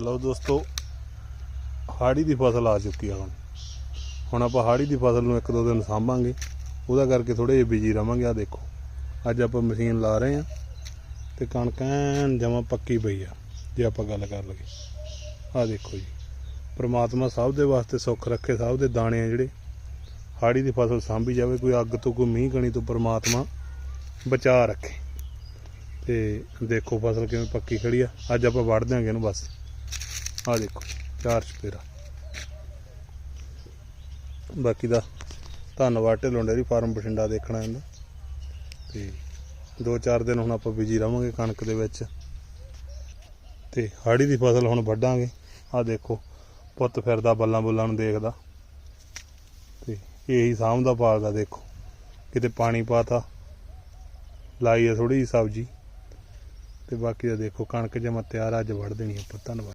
ਲਓ ਦੋਸਤੋ ਹਾੜੀ ਦੀ ਫਸਲ ਆ ਚੁੱਕੀ ਆ ਹੁਣ। ਹੁਣ ਆਪਾਂ ਹਾੜੀ ਦੀ ਫਸਲ ਨੂੰ ਇੱਕ ਦੋ ਦਿਨ ਸਾਂਭਾਂਗੇ। ਉਹਦਾ ਕਰਕੇ ਥੋੜੇ ਜਿਹਾ ਬਿਜ਼ੀ ਰਵਾਂਗੇ ਆ ਦੇਖੋ। ਅੱਜ ਆਪਾਂ ਮਸ਼ੀਨ ਲਾ ਰਹੇ ਆ ਤੇ ਕਣਕ ਐਨ ਜਮਾ ਪੱਕੀ ਪਈ ਆ, ਜੇ ਆਪਾਂ ਗੱਲ ਕਰ ਲਈਏ। ਆ ਦੇਖੋ ਜੀ, ਪ੍ਰਮਾਤਮਾ ਸਭ ਦੇ ਵਾਸਤੇ ਸੁੱਖ ਰੱਖੇ, ਸਭ ਦੇ ਦਾਣੇ ਆ ਜਿਹੜੇ। ਹਾੜੀ ਦੀ ਫਸਲ ਸਾਂਭੀ ਜਾਵੇ, ਕੋਈ ਅੱਗ ਤੋਂ, ਕੋਈ ਮੀਂਹ ਕਣੀ ਤੋਂ ਪ੍ਰਮਾਤਮਾ ਬਚਾ ਰੱਖੇ। ਤੇ ਦੇਖੋ ਫਸਲ ਕਿਵੇਂ ਪੱਕੀ ਖੜੀ ਆ, ਅੱਜ ਆਪਾਂ ਵੜ ਦਿਆਂਗੇ ਇਹਨੂੰ ਬਸ। ਆ ਦੇਖੋ ਚਾਰ ਚਪੇਰਾ ਬਾਕੀ ਦਾ ਧੰਨਵਾਦ ਢਿੱਲੋਂ ਡੇਅਰੀ ਫਾਰਮ ਬਠਿੰਡਾ ਦੇਖਣਾ ਇਹਦਾ ਤੇ ਦੋ ਚਾਰ ਦਿਨ ਹੁਣ ਆਪਾਂ ਬਿਜ਼ੀ ਰਵਾਂਗੇ ਕਣਕ ਦੇ ਵਿੱਚ। ਤੇ ਹਾੜੀ ਦੀ ਫਸਲ ਹੁਣ ਵੱਢਾਂਗੇ। ਆ ਦੇਖੋ, ਪੁੱਤ ਫਿਰਦਾ ਬੱਲਾਂ ਬੁੱਲਾਂ ਨੂੰ ਦੇਖਦਾ। ਤੇ ਇਹੀ ਸਾਂਭਦਾ ਪਾਲਦਾ ਦੇਖੋ। ਕਿਤੇ ਪਾਣੀ ਪਾਤਾ, ਲਾਈ ਆ ਥੋੜੀ ਜਿਹੀ ਸਬਜ਼ੀ। ਤੇ ਬਾਕੀ ਦਾ ਦੇਖੋ ਕਣਕ ਜਮਾ ਤਿਆਰ ਅੱਜ ਵੱਢ ਦੇਣੀ ਆਪਾਂ। ਧੰਨਵਾਦ।